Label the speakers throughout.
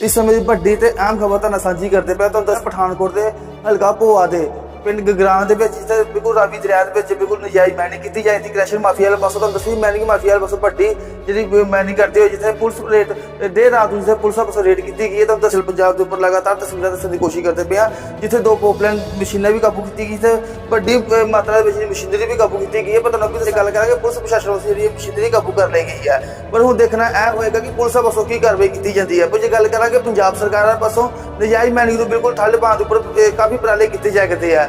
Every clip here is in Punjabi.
Speaker 1: ਇਸ ਸਮੇਂ ਦੀ ਵੱਡੀ ਤੇ ਅਹਿਮ ਖਬਰ ਤੁਹਾਨੂੰ ਸਾਂਝੀ ਕਰਦੇ ਪਿਆ ਤੁਹਾਨੂੰ ਦੱਸ ਪਠਾਨਕੋਟ ਦੇ ਹਲਕਾ ਭੋਆ ਦੇ ਪਿੰਡ ਗਗਰਾਂ ਦੇ ਵਿੱਚ ਜਿੱਥੇ ਬਿਲਕੁਲ ਰਾਵੀ ਦਰਿਆ ਦੇ ਵਿੱਚ ਬਿਲਕੁਲ ਨਜਾਇਜ਼ ਮਾਈਨਿੰਗ ਕੀਤੀ ਜਾਂਦੀ ਕ੍ਰੈਸ਼ਰ ਮਾਫੀਆ ਵਾਲੇ ਪਾਸੋਂ ਤੁਹਾਨੂੰ ਦੱਸੀ ਮਾਈਨਿੰਗ ਮਾਫੀਆ ਵਾਲੇ ਪਾਸੋਂ ਵੱਡੀ ਜਿਹੜੀ ਮਾਈਨਿੰਗ ਕਰਦੇ ਹੋਏ ਜਿੱਥੇ ਪੁਲਿਸ ਰੇਟ ਦੇਰ ਰਾਤ ਨੂੰ ਜਿੱਥੇ ਪੁਲਿਸ ਪਾਸੋਂ ਰੇਡ ਕੀਤੀ ਗਈ ਹੈ ਤੁਹਾਨੂੰ ਦੱਸਲ ਪੰਜਾਬ ਦੇ ਉੱਪਰ ਲਗਾਤਾਰ ਤਸਵੀਰਾਂ ਦੱਸਣ ਦੀ ਕੋਸ਼ਿਸ਼ ਕਰਦੇ ਪਿਆ ਜਿੱਥੇ ਦੋ ਪੋਪਲੈਨ ਮਸ਼ੀਨਾਂ ਵੀ ਕਾਬੂ ਕੀਤੀ ਗਈ ਤੇ ਵੱਡੀ ਅਹ, ਮਾਤਰਾ ਦੇ ਵਿੱਚ ਮਸ਼ੀਨਰੀ ਵੀ ਕਾਬੂ ਕੀਤੀ ਗਈ ਹੈ ਪਰ ਤੁਹਾਨੂੰ ਅੱਗੇ ਗੱਲ ਕਰਾਂਗੇ ਪੁਲਿਸ ਪ੍ਰਸ਼ਾਸਨ ਵੱਲੋਂ ਜਿਹੜੀ ਇਹ ਮਸ਼ੀਨਰੀ ਕਾਬੂ ਕਰ ਲਈ ਗਈ ਹੈ। ਪਰ ਹੁਣ ਦੇਖਣਾ ਇਹ ਹੋਏਗਾ ਕਿ ਪੁਲਿਸ ਪਾਸੋਂ ਕੀ ਕਾਰਵਾਈ ਕੀਤੀ ਜਾਂਦੀ ਹੈ। ਪਰ ਜੇ ਗੱਲ ਕਰਾਂਗੇ ਪੰਜਾਬ ਸਰਕਾਰ ਪਾਸੋਂ ਨਜਾਇਜ਼ ਮੈਨਿੰਗ ਨੂੰ ਬਿਲਕੁਲ ਠੱਲ ਪਾਉਣ ਦੇ ਉੱਪਰ ਅਹ, ਕਾਫੀ ਉਪਰਾਲੇ ਕੀਤੇ ਜਾ ਕਰਦੇ ਆ।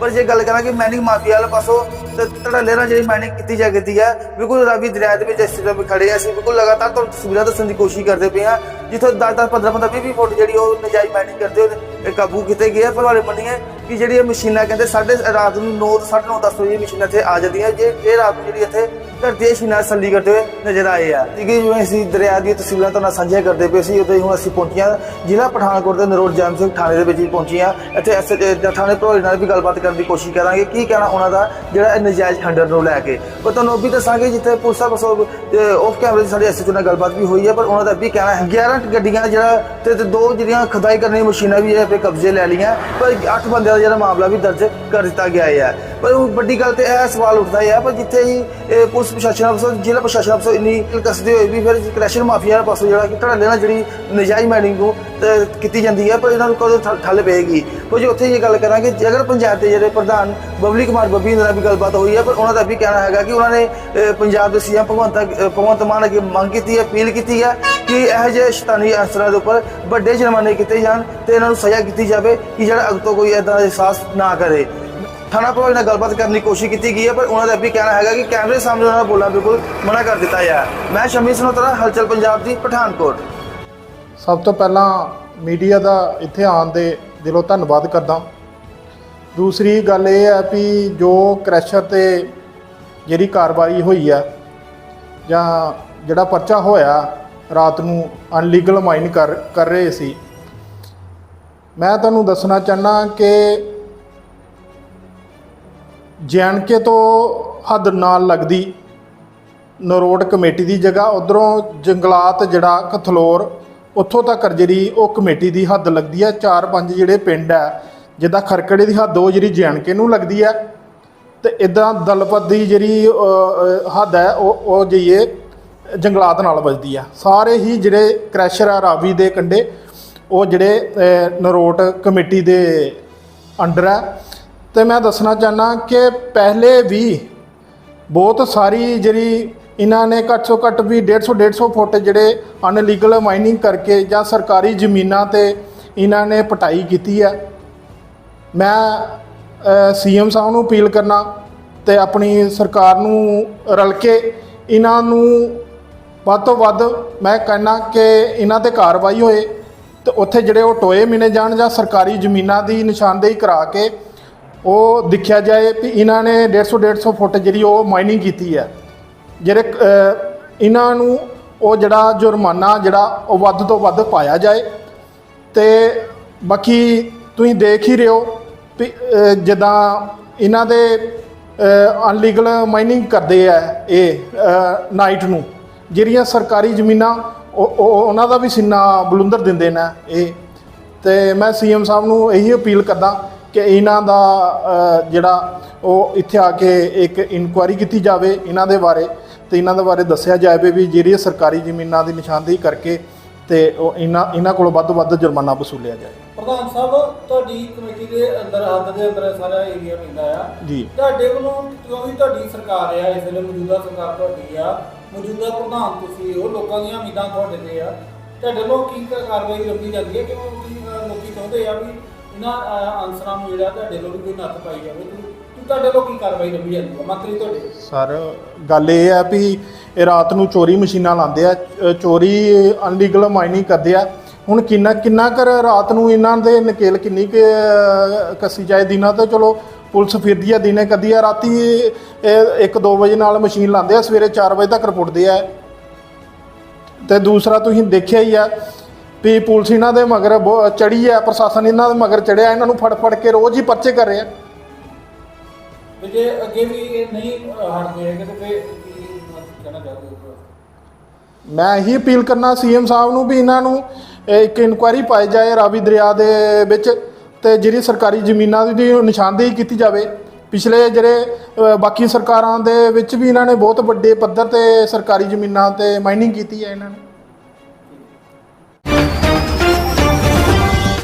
Speaker 1: ਪਰ ਜੇ ਗੱਲ ਕਰਾਂਗੇ ਮਾਈਨਿੰਗ ਮਾਫੀਆ ਵਾਲੇ ਪਾਸੋਂ, ਤੇ ਧੜੱਲੇ ਨਾਲ ਜਿਹੜੀ ਮਾਈਨਿੰਗ ਕੀਤੀ ਜਾ ਕਰਦੀ ਹੈ ਬਿਲਕੁਲ ਰਾਵੀ ਦਰਿਆ ਦੇ ਵਿੱਚ ਇਸ ਤਰ੍ਹਾਂ ਖੜੇ ਆ। ਅਸੀਂ ਬਿਲਕੁਲ ਲਗਾਤਾਰ ਤੁਹਾਨੂੰ ਤਸਵੀਰਾਂ ਦੱਸਣ ਦੀ ਕੋਸ਼ਿਸ਼ ਕਰਦੇ ਪਏ ਆ, ਜਿੱਥੋਂ 10 10 15 15 20 20 ਫੁੱਟ ਜਿਹੜੀ ਉਹ ਨਜਾਇਜ਼ ਮਾਈਨਿੰਗ ਕਰਦੇ ਹੋਏ ਕਾਬੂ ਕੀਤੇ ਗਏ ਆ। ਪਰ ਵਾਲੇ ਮੰਨੀਏ ਕਿ ਜਿਹੜੀ ਇਹ ਮਸ਼ੀਨਾਂ ਕਹਿੰਦੇ ਸਾਢੇ ਰਾਤ ਨੂੰ 9 9:30 10 ਵਜੇ ਮਸ਼ੀਨਾਂ ਇੱਥੇ ਆ ਜਾਂਦੀਆਂ। ਜੇ ਇਹ ਰਾਤ ਨੂੰ ਜਿਹੜੀ ਇੱਥੇ ਧਰਤੀ ਦੇ ਸ਼ਿਨਾਰ ਸੱਲੀ ਕਰਦੇ ਹੋਏ ਨਜ਼ਰ ਆਏ ਆ। ਠੀਕ ਹੈ ਜਿਵੇਂ ਅਸੀਂ ਦਰਿਆ ਦੀਆਂ ਤਸਵੀਰਾਂ ਤੁਹਾਨੂੰ ਸਾਂਝੀਆਂ ਕਰਦੇ ਪਏ ਸੀ, ਉਦੋਂ ਹੀ ਹੁਣ ਅਸੀਂ ਪਹੁੰਚੀਆਂ ਜ਼ਿਲ੍ਹਾ ਪਠਾਨਕੋਟ ਦੇ ਨਰੋੜ ਜੈਮ ਸਿੰਘ ਥਾਣੇ ਦੇ ਵਿੱਚ ਹੀ। ਪਹੁੰਚੀਆਂ ਇੱਥੇ ਐਸਐਚ ਥਾਣੇ ਪ੍ਰਭਾਰੀ ਨਾਲ ਵੀ ਗੱਲਬਾਤ ਕਰਨ ਦੀ ਕੋਸ਼ਿਸ਼ ਕਰਾਂਗੇ, ਕੀ ਕਹਿਣਾ ਉਹਨਾਂ ਦਾ ਜਿਹੜਾ ਨਜਾਇਜ਼ ਖੰਡਰ ਨੂੰ ਲੈ ਕੇ। ਪਰ ਤੁਹਾਨੂੰ ਉਹ ਵੀ ਦੱਸਾਂਗੇ ਜਿੱਥੇ ਪੁਲਿਸ ਸਾਹਿਬ ਬਸੋ ਆਫ ਕੈਮਰੇ ਸਾਡੇ ਐਸਐਚ ਨਾਲ ਗੱਲਬਾਤ ਵੀ ਹੋਈ ਹੈ, ਪਰ ਉਹਨਾਂ ਦਾ ਵੀ ਕਹਿਣਾ ਹੈ 11 ਗੱਡੀਆਂ ਜਿਹੜਾ ਤੇ ਦੋ ਜਿਹੜੀਆਂ ਖਦਾਈ ਕਰਨ ਦੀਆਂ ਮਸ਼ੀਨਾਂ ਵੀ ਇਹ ਆਪਣੇ ਕਬਜ਼ੇ ਲੈ ਲਈਆਂ, ਪਰ 8 ਬੰਦਿਆਂ ਦਾ ਜਿਹੜਾ ਮਾਮਲਾ ਵੀ ਦਰਜ ਕਰ ਦਿੱਤਾ ਗਿਆ ਹੈ। ਪਰ ਉਹ ਵੱਡੀ ਗੱਲ ਤੇ ਇਹ ਸਵਾਲ ਉੱਠਦਾ ਹੈ ਪਰ ਜਿੱਥੇ ਹੀ ਪੁਲਿਸ ਪ੍ਰਸ਼ਾਸਨ ਅਫਸਰ, ਜ਼ਿਲ੍ਹਾ ਪ੍ਰਸ਼ਾਸਨ ਅਫਸਰ ਇੰਨੀ ਕਸਦੇ ਹੋਏ ਵੀ ਫਿਰ ਕ੍ਰੈਸ਼ਰ ਮਾਫੀਆ ਪਾਸੋਂ ਜਿਹੜਾ ਕਿ ਧੜੱਲੇ ਨਾਲ ਜਿਹੜੀ ਨਜਾਇਜ਼ ਮਾਈਨਿੰਗ ਨੂੰ ਕੀਤੀ ਜਾਂਦੀ ਹੈ ਪਰ ਇਹਨਾਂ ਨੂੰ ਕਦੋਂ ਠੱਲ- ਠੱਲ ਪਏਗੀ। ਉਹ ਜੇ ਉੱਥੇ ਇਹ ਗੱਲ ਕਰਾਂਗੇ, ਜੇ ਪੰਜਾਬ ਦੇ ਜਿਹੜੇ ਪ੍ਰਧਾਨ ਬਬਲੀ ਕੁਮਾਰ ਬੱਬੀ ਨਾਲ ਵੀ ਗੱਲਬਾਤ ਹੋਈ ਹੈ ਪਰ ਉਹਨਾਂ ਦਾ ਵੀ ਕਹਿਣਾ ਹੈਗਾ ਕਿ ਉਹਨਾਂ ਨੇ ਪੰਜਾਬ ਦੇ ਸੀਐਮ ਭਗਵੰਤ ਭਗਵੰਤ ਮਾਨ ਅੱਗੇ ਮੰਗ ਕੀਤੀ ਹੈ ਅਪੀਲ ਕੀਤੀ ਹੈ ਕਿ ਇਹੋ ਜਿਹੇ ਸ਼ੈਤਾਨੀ ਅਨਸਰਾਂ ਦੇ ਉੱਪਰ ਵੱਡੇ ਜੁਰਮਾਨੇ ਕੀਤੇ ਜਾਣ ਤੇ ਇਹਨਾਂ ਨੂੰ ਸਜ਼ਾ ਕੀਤੀ ਜਾਵੇ ਕਿ ਜਿਹੜਾ ਅੱਗ ਤੋਂ ਕੋਈ ਇਦਾਂ ਦਾ ਅਹਿਸਾਸ ਨਾ ਕਰੇ। ਥਾਣਾ ਪ੍ਰਭਾਰੀ ਨਾਲ ਗੱਲਬਾਤ ਕਰਨ ਦੀ ਕੋਸ਼ਿਸ਼ ਕੀਤੀ ਗਈ ਹੈ, ਪਰ ਉਹਨਾਂ ਦਾ ਵੀ ਕਹਿਣਾ ਹੈਗਾ ਕਿ ਕੈਮਰੇ ਸਾਹਮਣੇ ਉਹਨਾਂ ਦਾ ਬੋਲਣਾ ਬਿਲਕੁਲ ਮਨਾ ਕਰ ਦਿੱਤਾ ਹੈ। ਮੈਂ ਸ਼ਮੀ ਸਨੋਤਰਾ, ਹਲਚਲ ਪੰਜਾਬ ਦੀ ਪਠਾਨਕੋਟ।
Speaker 2: ਸਭ ਤੋਂ ਪਹਿਲਾਂ ਮੀਡੀਆ ਦਾ ਇੱਥੇ ਆਉਣ ਦੇ ਦਿਲੋਂ ਧੰਨਵਾਦ ਕਰਦਾ ਦੂਸਰੀ ਗੱਲ ਇਹ ਹੈ ਵੀ ਜੋ ਕ੍ਰੈਸ਼ਰ ਤੇ ਜਿਹੜੀ ਕਾਰਵਾਈ ਹੋਈ ਆ ਜਾਂ ਜਿਹੜਾ ਪਰਚਾ ਹੋਇਆ, ਰਾਤ ਨੂੰ ਅਨਲੀਗਲ ਮਾਈਨ ਕਰ ਕਰ ਰਹੇ ਸੀ। ਮੈਂ ਤੁਹਾਨੂੰ ਦੱਸਣਾ ਚਾਹਨਾ ਕਿ ਜੈਨਕੇ ਤੋਂ ਹੱਦ ਨਾਲ ਲੱਗਦੀ ਨਰੋਡ ਕਮੇਟੀ ਦੀ ਜਗ੍ਹਾ, ਉਧਰੋਂ ਜੰਗਲਾਤ ਜਿਹੜਾ ਕਥਲੋਰ, ਉੱਥੋਂ ਤੱਕ ਜਿਹੜੀ ਉਹ ਕਮੇਟੀ ਦੀ ਹੱਦ ਲੱਗਦੀ ਹੈ। ਚਾਰ ਪੰਜ ਜਿਹੜੇ ਪਿੰਡ ਹੈ, ਜਿੱਦਾਂ ਖਰਕੜੇ ਦੀ ਹੱਦ, ਉਹ ਜਿਹੜੀ ਜੈਨਕੇ ਨੂੰ ਲੱਗਦੀ ਹੈ। ਤੇ ਇਦਾਂ ਦਲਪਤ ਦੀ ਜਿਹੜੀ ਹੱਦ ਹੈ, ਉਹ ਉਹ ਜਈਏ ਜੰਗਲਾਤ ਨਾਲ ਵੱਜਦੀ ਆ ਸਾਰੇ ਹੀ ਜਿਹੜੇ ਕ੍ਰੈਸ਼ਰ ਆ ਰਾਵੀ ਦੇ ਕੰਡੇ ਉਹ ਜਿਹੜੇ ਨਰੋਟ ਕਮੇਟੀ ਦੇ ਅੰਡਰ ਹੈ। ਤੇ ਮੈਂ ਦੱਸਣਾ ਚਾਹਨਾ ਕਿ ਪਹਿਲੇ ਵੀ ਬਹੁਤ ਸਾਰੀ ਜਿਹੜੀ ਇਹਨਾਂ ਨੇ ਘੱਟ ਤੋਂ ਘੱਟ ਵੀ 150 150 ਫੁੱਟ ਜਿਹੜੇ ਅਨਲੀਗਲ ਮਾਈਨਿੰਗ ਕਰਕੇ ਜਾਂ ਸਰਕਾਰੀ ਜ਼ਮੀਨਾਂ ਤੇ ਇਹਨਾਂ ਨੇ ਪਟਾਈ ਕੀਤੀ ਹੈ। ਮੈਂ ਸੀਐਮ ਸਾਹਿਬ ਨੂੰ ਅਪੀਲ ਕਰਨਾ ਤੇ ਆਪਣੀ ਸਰਕਾਰ ਨੂੰ ਰਲ ਕੇ ਇਹਨਾਂ ਨੂੰ ਵੱਧ ਤੋਂ ਵੱਧ ਮੈਂ ਕਹਿਣਾ ਕਿ ਇਹਨਾਂ ਤੇ ਕਾਰਵਾਈ ਹੋਏ ਤੇ ਉੱਥੇ ਜਿਹੜੇ ਉਹ ਟੋਏ ਮਿਨੇ ਜਾਣ ਜਾਂ ਸਰਕਾਰੀ ਜ਼ਮੀਨਾਂ ਦੀ ਨਿਸ਼ਾਨਦੇਹੀ ਕਰਾ ਕੇ ਉਹ ਦੇਖਿਆ ਜਾਏ ਵੀ ਇਹਨਾਂ ਨੇ 150 150 ਫੁੱਟ ਜਿਹੜੀ ਉਹ ਮਾਈਨਿੰਗ ਕੀਤੀ ਹੈ। ਜਿਹੜੇ ਇਹਨਾਂ ਨੂੰ ਉਹ ਜਿਹੜਾ ਜੁਰਮਾਨਾ ਜਿਹੜਾ ਉਹ ਵੱਧ ਤੋਂ ਵੱਧ ਪਾਇਆ ਜਾਏ। ਤੇ ਬਾਕੀ ਤੁਸੀਂ ਦੇਖ ਹੀ ਰਹੇ ਹੋ ਵੀ ਜਿੱਦਾਂ ਇਹਨਾਂ ਦੇ ਅਨਲੀਗਲ ਮਾਈਨਿੰਗ ਕਰਦੇ ਆ ਇਹ ਨਾਈਟ ਨੂੰ। ਜਿਹੜੀਆਂ ਸਰਕਾਰੀ ਜ਼ਮੀਨਾਂ ਉਹਨਾਂ ਦਾ ਵੀ ਸਿੰਨਾ ਬਲੁੰਦਰ ਦਿੰਦੇ ਨੇ ਇਹ। ਤੇ ਮੈਂ ਸੀਐਮ ਸਾਹਿਬ ਨੂੰ ਇਹੀ ਅਪੀਲ ਕਰਦਾ ਕਿ ਇਹਨਾਂ ਦਾ ਜਿਹੜਾ ਉਹ ਇੱਥੇ ਆ ਕੇ ਇੱਕ ਇਨਕੁਆਇਰੀ ਕੀਤੀ ਜਾਵੇ ਇਹਨਾਂ ਦੇ ਬਾਰੇ ਤੇ ਇਹਨਾਂ ਦੇ ਬਾਰੇ ਦੱਸਿਆ ਜਾਵੇ ਵੀ ਜਿਹੜੀਆਂ ਸਰਕਾਰੀ ਜ਼ਮੀਨਾਂ ਦੀ ਨਿਸ਼ਾਨਦੇਹੀ ਕਰਕੇ ਤੇ ਉਹ ਇਹਨਾਂ ਇਹਨਾਂ ਕੋਲੋਂ ਵੱਧ ਵੱਧ ਜੁਰਮਾਨਾ ਵਸੂਲਿਆ ਜਾਏ।
Speaker 3: ਪ੍ਰਧਾਨ ਸਾਹਿਬ ਤੁਹਾਡੀ ਕਮੇਟੀ ਦੇ ਅੰਦਰ ਹੱਦ ਦੇ ਅੰਦਰ ਸਾਰਾ ਏਰੀਆ ਪੈਂਦਾ ਆ।
Speaker 2: ਜੀ।
Speaker 3: ਤੁਹਾਡੇ ਵੱਲੋਂ ਕਿਉਂਕਿ ਤੁਹਾਡੀ ਸਰਕਾਰ ਆ ਇਸ ਵੇਲੇ ਮੌਜੂਦਾ ਸਰਕਾਰ ਤੁਹਾਡੀ ਆ ਮੌਜੂਦਾ ਪ੍ਰਧਾਨ ਤੁਸੀਂ ਹੋ ਲੋਕਾਂ ਦੀਆਂ ਉਮੀਦਾਂ ਤੁਹਾਡੇ ਤੇ ਆ। ਤੁਹਾਡੇ ਵੱਲੋਂ ਕੀ ਕ- ਕਾਰਵਾਈ ਲੱਭੀ ਜਾਂਦੀ ਹੈ? ਕਿਉਂਕਿ ਅ, ਲੋਕੀ ਚਾਹੁੰਦੇ ਆ ਵੀ ਇਹਨਾਂ ਅ, ਅਨਸਰਾਂ ਨੂੰ ਜਿਹੜਾ ਤੁਹਾਡੇ ਵੱਲੋਂ ਕੋਈ ਨੱਥ ਪਾਈ ਜਾਵੇ ਤੇ ਤੇ ਤੁਹਾਡੇ ਵੱਲੋਂ ਕੀ ਕਾਰਵਾਈ ਲੱਭੀ ਜਾਂਦੀ ਹੈ? ਮੰਤਰੀ ਤੁਹਾਡੇ
Speaker 2: ਸਰ ਗੱਲ ਇਹ ਹੈ ਵੀ ਇਹ ਰਾਤ ਨੂੰ ਚੋਰੀ ਮਸ਼ੀਨਾਂ ਲਾਉਂਦੇ ਆ ਅ, ਚੋਰੀ ਅਨਲੀਗਲ ਮਾਈਨਿੰਗ ਕਰਦੇ ਆ। ਹੁਣ ਕਿੰਨਾ ਕਿੰਨਾ ਕਰ ਰਾਤ ਨੂੰ ਇਹਨਾਂ ਦੇ ਨਕੇਲ ਕਿੰਨੀ ਕੁ, ਕੱਸੀ ਜਾਏ ਦਿਨਾਂ ਤੇ? ਚਲੋ ਪੁਲਿਸ ਫਿਰਦੀ ਆ ਦਿਨੇ ਕਦੀ ਆ ਰਾਤੀ 1-2 ਵਜੇ ਨਾਲ ਮਸ਼ੀਨ ਲਾਉਂਦੇ ਆ ਸਵੇਰੇ 4 ਵਜੇ ਤੱਕ ਰਿਪੋਰਟਦੇ ਆ। ਤੇ ਦੂਸਰਾ ਤੁਸੀਂ ਦੇਖਿਆ ਹੀ ਆ ਵੀ ਪੁਲਿਸ ਇਹਨਾਂ ਦੇ ਮਗਰ ਚੜੀ ਆ ਪ੍ਰਸ਼ਾਸਨ ਇਹਨਾਂ ਦੇ ਮਗਰ ਚੜਿਆ ਇਹਨਾਂ ਨੂੰ ਫੜ ਫੜ ਕੇ ਰੋਜ਼ ਹੀ ਪਰਚੇ ਕਰ ਰਹੇ ਆ।
Speaker 3: ਤੇ ਜੇ ਅੱਗੇ ਵੀ ਇਹ ਨਹੀਂ ਅ, ਹਟਦੇ ਹੈਗੇ ਤੇ ਫਿਰ ਕੀ ਕਹਿਣਾ ਚਾਹੋਗੇ
Speaker 2: ਮੈਂ ਇਹੀ ਅਪੀਲ ਕਰਨਾ ਸੀਐਮ ਸਾਹਿਬ ਨੂੰ ਵੀ ਇਹਨਾਂ ਨੂੰ ਇੱਕ ਇਨਕੁਆਇਰੀ ਪਾਈ ਜਾਏ ਰਾਵੀ ਦਰਿਆ ਦੇ ਵਿੱਚ ਤੇ ਜਿਹੜੀ ਸਰਕਾਰੀ ਜ਼ਮੀਨਾਂ ਦੀ ਨਿਸ਼ਾਨਦੇਹੀ ਕੀਤੀ ਜਾਵੇ। ਪਿਛਲੇ ਜਿਹੜੇ ਬਾਕੀ ਸਰਕਾਰਾਂ ਦੇ ਵਿੱਚ ਵੀ ਇਹਨਾਂ ਨੇ ਬਹੁਤ ਵੱਡੇ ਪੱਧਰ ਤੇ ਸਰਕਾਰੀ ਜ਼ਮੀਨਾਂ ਤੇ ਮਾਈਨਿੰਗ ਕੀਤੀ ਹੈ ਇਹਨਾਂ ਨੇ।